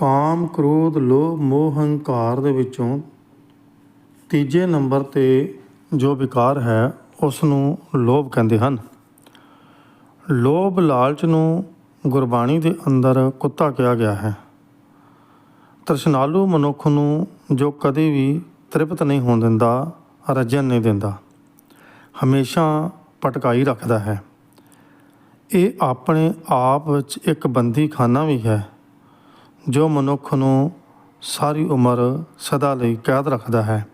ਕਾਮ, ਕ੍ਰੋਧ, ਲੋਭ, ਮੋਹ, ਹੰਕਾਰ ਦੇ ਵਿੱਚੋਂ ਤੀਜੇ ਨੰਬਰ ਤੇ ਜੋ ਵਿਕਾਰ ਹੈ ਉਸ ਨੂੰ ਲੋਭ ਕਹਿੰਦੇ ਹਨ। ਲੋਭ ਲਾਲਚ ਨੂੰ ਗੁਰਬਾਣੀ ਦੇ ਅੰਦਰ ਕੁੱਤਾ ਕਿਹਾ ਗਿਆ ਹੈ। ਤ੍ਰਿਸ਼ਨਾਲੂ ਮਨੁੱਖ ਨੂੰ ਜੋ ਕਦੇ ਵੀ ਤ੍ਰਿਪਤ ਨਹੀਂ ਹੋਣ ਦਿੰਦਾ, ਰਜਨ ਨਹੀਂ ਦਿੰਦਾ, ਹਮੇਸ਼ਾ ਪਟਕਾਈ ਰੱਖਦਾ ਹੈ। ਇਹ ਆਪਣੇ ਆਪ ਵਿੱਚ ਇੱਕ ਬੰਦੀ ਖਾਨਾ ਵੀ ਹੈ। ਜੋ ਮਨੁੱਖ ਨੂੰ ਸਾਰੀ ਉਮਰ ਸਦਾ ਲਈ ਕੈਦ ਰੱਖਦਾ ਹੈ।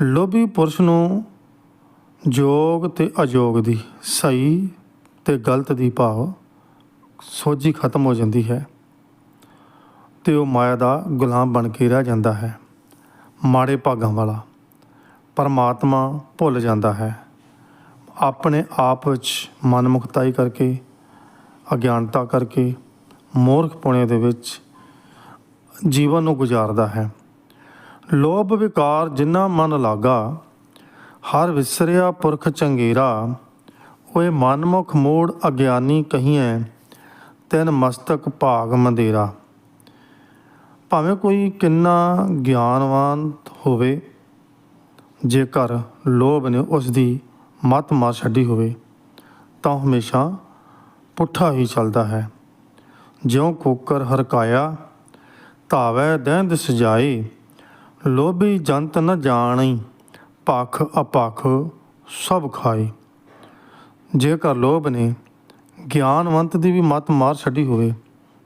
ਲੋਭੀ ਪੁਰਸ਼ ਨੂੰ ਯੋਗ ਤੇ ਅਯੋਗ ਦੀ ਸਹੀ ਤੇ ਗਲਤ ਦੀ ਭਾਵ ਸੋਝੀ ਖਤਮ ਹੋ ਜਾਂਦੀ ਹੈ ਤੇ ਉਹ ਮਾਇਆ ਦਾ ਗੁਲਾਮ ਬਣ ਕੇ ਰਹਿ ਜਾਂਦਾ ਹੈ। ਮਾੜੇ ਭਾਗਾਂ ਵਾਲਾ ਪਰਮਾਤਮਾ ਭੁੱਲ ਜਾਂਦਾ ਹੈ। ਆਪਣੇ ਆਪ ਵਿੱਚ ਮਨਮੁਖਤਾਈ ਕਰਕੇ, ਅਗਿਆਨਤਾ ਕਰਕੇ ਮੂਰਖਪੁਣੇ ਦੇ ਵਿੱਚ ਜੀਵਨ ਨੂੰ ਗੁਜ਼ਾਰਦਾ ਹੈ। ਲੋਭ ਵਿਕਾਰ ਜਿੰਨਾ ਮਨ ਲਾਗਾ, ਹਰ ਵਿਸਰਿਆ ਪੁਰਖ ਚੰਗੇਰਾ। ਓਏ ਮਨਮੁਖ ਮੋੜ ਅਗਿਆਨੀ ਕਹੀਐ, ਤੈਨ ਮਸਤਕ ਭਾਗ ਮੰਦੇਰਾ। ਭਾਵੇਂ ਕੋਈ ਕਿੰਨਾ ਗਿਆਨਵਾਨ ਹੋਵੇ ਜੇਕਰ ਲੋਭ ਨੇ ਉਸ ਦੀ ਮਤ ਮਾਰ ਛੱਡੀ ਹੋਵੇ, ਤਾਂ ਹਮੇਸ਼ਾ ਪੁੱਠਾ ਹੀ ਚੱਲਦਾ ਹੈ। ਜਿਉ ਕੋਕਰ ਹਰਕਾਇਆ, ਧਾਵੈ ਦਹਿੰਦ ਸਜਾਈ, ਲੋਭੀ ਜੰਤ ਨ ਜਾਣੀ ਪਖ ਅਪਖ ਸਭ ਖਾਈ। ਜੇਕਰ ਲੋਭ ਨੇ ਗਿਆਨਵੰਤ ਦੀ ਵੀ ਮਤ ਮਾਰ ਛੱਡੀ ਹੋਵੇ,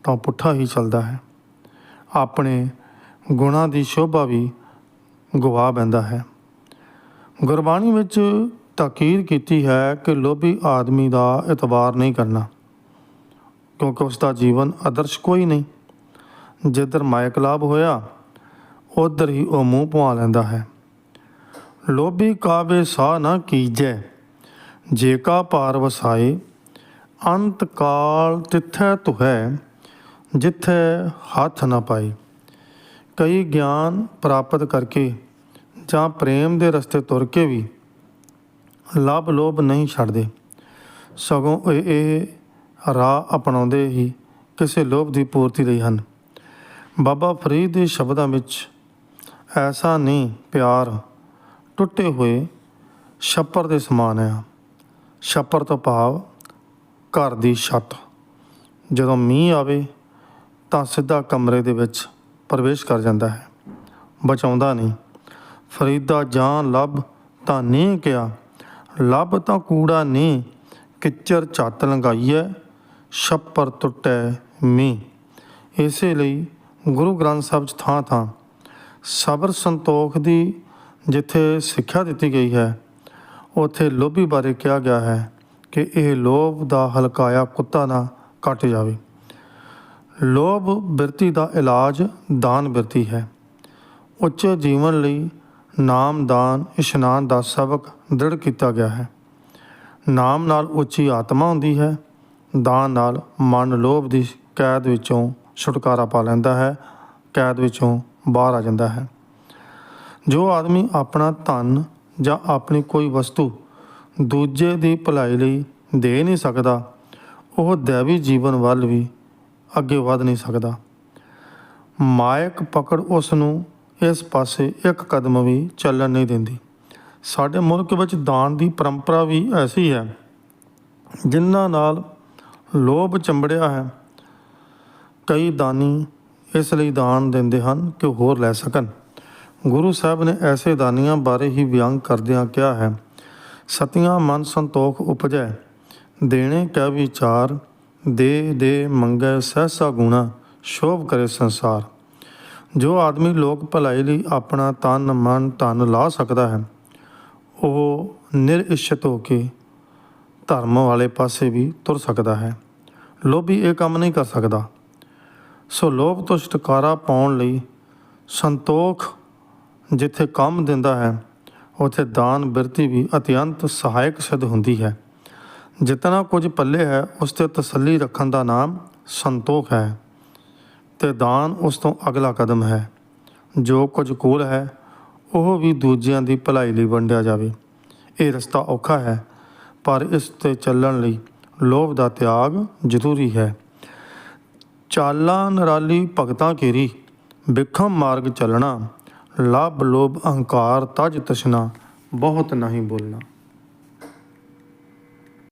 ਤਾਂ ਪੁੱਠਾ ਹੀ ਚੱਲਦਾ ਹੈ। ਆਪਣੇ ਗੁਣਾਂ ਦੀ ਸ਼ੋਭਾ ਵੀ ਗਵਾ ਬੈਂਦਾ ਹੈ। ਗੁਰਬਾਣੀ ਵਿੱਚ ਤਾਕੀਦ ਕੀਤੀ ਹੈ ਕਿ ਲੋਭੀ ਆਦਮੀ ਦਾ ਇਤਬਾਰ ਨਹੀਂ ਕਰਨਾ। ਕਿਉਂਕਿ ਉਸ ਦਾ ਜੀਵਨ ਆਦਰਸ਼ ਕੋਈ ਨਹੀਂ। ਜਿੱਧਰ ਮਾਇਕ ਲਾਭ ਹੋਇਆ, ਉਧਰ ਹੀ ਉਹ ਮੂੰਹ ਪਵਾ ਲੈਂਦਾ ਹੈ। ਲੋਭੀ ਕਾਵੇ ਸਾ ਨਾ ਕੀਜੈ, ਜੇ ਕਾ ਪਾਰ ਵਸਾਏ, ਅੰਤ ਕਾਲ ਤਿੱਥੈ ਤੁਹੈ ਜਿੱਥੇ ਹੱਥ ਨਾ ਪਾਈ ਕਈ ਗਿਆਨ ਪ੍ਰਾਪਤ ਕਰਕੇ ਜਾਂ ਪ੍ਰੇਮ ਦੇ ਰਸਤੇ ਤੁਰ ਕੇ ਵੀ ਲਾਭ ਲੋਭ ਨਹੀਂ ਛੱਡਦੇ। ਸਗੋਂ ਇਹ ਇਹ ਰਾਹ ਅਪਣਾਉਂਦੇ ਹੀ ਕਿਸੇ ਲੋਭ ਦੀ ਪੂਰਤੀ ਲਈ ਹਨ। ਬਾਬਾ ਫਰੀਦ ਦੇ ਸ਼ਬਦਾਂ ਵਿੱਚ, ਐਸਾ ਨਹੀਂ ਪਿਆਰ, ਟੁੱਟੇ ਹੋਏ ਛੱਪਰ ਦੇ ਸਮਾਨ ਹੈ ਛੱਪਰ ਤੋਂ ਭਾਵ ਘਰ ਦੀ ਛੱਤ। ਜਦੋਂ ਮੀਂਹ ਆਵੇ ਤਾਂ ਸਿੱਧਾ ਕਮਰੇ ਦੇ ਵਿੱਚ ਪ੍ਰਵੇਸ਼ ਕਰ ਜਾਂਦਾ ਹੈ। ਬਚਾਉਂਦਾ ਨਹੀਂ। ਫਰੀਦਾ ਜਾਨ ਲੱਭ ਤਾਂ ਨਹੀਂ ਕਿਹਾ ਲੱਭ ਤਾਂ ਕੂੜਾ ਨਹੀਂ। ਕਿੱਚਰ ਛੱਤ ਲੰਗਾਈਐ ਛੱਪਰ ਟੁੱਟੈ ਮੀਂਹ। ਇਸੇ ਲਈ ਗੁਰੂ ਗ੍ਰੰਥ ਸਾਹਿਬ 'ਚ ਥਾਂ ਥਾਂ ਸਬਰ ਸੰਤੋਖ ਦੀ ਜਿੱਥੇ ਸਿੱਖਿਆ ਦਿੱਤੀ ਗਈ ਹੈ, ਉੱਥੇ ਲੋਭੀ ਬਾਰੇ ਕਿਹਾ ਗਿਆ ਹੈ ਕਿ ਇਹ ਲੋਭ ਦਾ ਹਲਕਾਇਆ ਕੁੱਤਾ ਨਾ ਕੱਟ ਜਾਵੇ। ਲੋਭ ਬਿਰਤੀ ਦਾ ਇਲਾਜ ਦਾਨ ਬਿਰਤੀ ਹੈ। ਉੱਚੇ ਜੀਵਨ ਲਈ ਨਾਮ ਦਾਨ, ਇਸ਼ਨਾਨ ਦਾ ਸਬਕ ਦ੍ਰਿੜ ਕੀਤਾ ਗਿਆ ਹੈ। ਨਾਮ ਨਾਲ ਉੱਚੀ ਆਤਮਾ ਹੁੰਦੀ ਹੈ। ਦਾਨ ਨਾਲ ਮਨ ਲੋਭ ਦੀ ਕੈਦ ਵਿੱਚੋਂ ਛੁਟਕਾਰਾ ਪਾ ਲੈਂਦਾ ਹੈ, ਕੈਦ ਵਿੱਚੋਂ ਬਾਹਰ ਆ ਜਾਂਦਾ ਹੈ। ਜੋ ਆਦਮੀ ਆਪਣਾ ਧਨ ਜਾਂ ਆਪਣੀ ਕੋਈ ਵਸਤੂ ਦੂਜੇ ਦੀ ਭਲਾਈ ਲਈ ਦੇ ਨਹੀਂ ਸਕਦਾ, ਉਹ ਦੇਵੀ ਜੀਵਨ ਵੱਲ ਵੀ ਅੱਗੇ ਵਧ ਨਹੀਂ ਸਕਦਾ। ਮਾਇਕ ਪਕੜ ਉਸ ਨੂੰ ਇਸ ਪਾਸੇ ਇੱਕ ਕਦਮ ਵੀ ਚੱਲਣ ਨਹੀਂ ਦਿੰਦੀ। ਸਾਡੇ ਮੁਲਕ ਵਿੱਚ ਦਾਨ ਦੀ ਪਰੰਪਰਾ ਵੀ ਐਸੀ ਹੈ, ਜਿਨ੍ਹਾਂ ਨਾਲ ਲੋਭ ਚੰਬੜਿਆ ਹੈ। ਕਈ ਦਾਨੀ ਇਸ ਲਈ ਦਾਨ ਦਿੰਦੇ ਹਨ ਕਿ ਹੋਰ ਲੈ ਸਕਣ। ਗੁਰੂ ਸਾਹਿਬ ਨੇ ਐਸੇ ਦਾਨੀਆਂ ਬਾਰੇ ਹੀ ਵਿਅੰਗ ਕਰਦਿਆਂ ਕਿਹਾ ਹੈ, ਸਤਿਆਂ ਮਨ ਸੰਤੋਖ ਉਪਜੈ, ਦੇਣੇ ਕੈ ਵਿਚਾਰ, ਦੇ ਦੇ ਮੰਗੈ ਸਹਸਾ ਗੁਣਾ, ਸ਼ੋਭ ਕਰੇ ਸੰਸਾਰ। ਜੋ ਆਦਮੀ ਲੋਕ ਭਲਾਈ ਲਈ ਆਪਣਾ ਤਨ, ਮਨ, ਧਨ ਲਾ ਸਕਦਾ ਹੈ, ਉਹ ਨਿਰਇਸ਼ਤ ਹੋ ਕੇ ਧਰਮ ਵਾਲੇ ਪਾਸੇ ਵੀ ਤੁਰ ਸਕਦਾ ਹੈ। ਲੋਭੀ ਇਹ ਕੰਮ ਨਹੀਂ ਕਰ ਸਕਦਾ। ਸੋ ਲੋਭ ਤੋਂ ਛੁਟਕਾਰਾ ਪਾਉਣ ਲਈ ਸੰਤੋਖ ਜਿੱਥੇ ਕੰਮ ਦਿੰਦਾ ਹੈ, ਉਥੇ ਦਾਨ, ਬਿਰਤੀ ਵੀ ਅਤਿਅੰਤ ਸਹਾਇਕ ਸਿੱਧ ਹੁੰਦੀ ਹੈ। ਜਿਤਨਾ ਕੁਝ ਪੱਲੇ ਹੈ, ਉਸ ਤੇ ਤਸੱਲੀ ਰੱਖਣ ਦਾ ਨਾਮ ਸੰਤੋਖ ਹੈ ਤੇ ਦਾਨ ਉਸ ਤੋਂ ਅਗਲਾ ਕਦਮ ਹੈ। ਜੋ ਕੁਝ ਕੋਲ ਹੈ, ਉਹ ਵੀ ਦੂਜਿਆਂ ਦੀ ਭਲਾਈ ਲਈ ਵੰਡਿਆ ਜਾਵੇ। ਇਹ ਰਸਤਾ ਔਖਾ ਹੈ। ਪਰ ਇਸ ਤੇ ਚੱਲਣ ਲਈ ਲੋਭ ਦਾ ਤਿਆਗ ਜ਼ਰੂਰੀ ਹੈ। ਚਾਲਾਂ ਨਰਾਲੀ ਭਗਤਾਂ ਕੇਰੀ ਬਿਖਮ ਮਾਰਗ ਚੱਲਣਾ ਲਾਭ ਲੋਭ ਅਹੰਕਾਰ ਤਜ ਤਸ਼ਨਾ ਬਹੁਤ ਨਹੀਂ ਬੋਲਣਾ।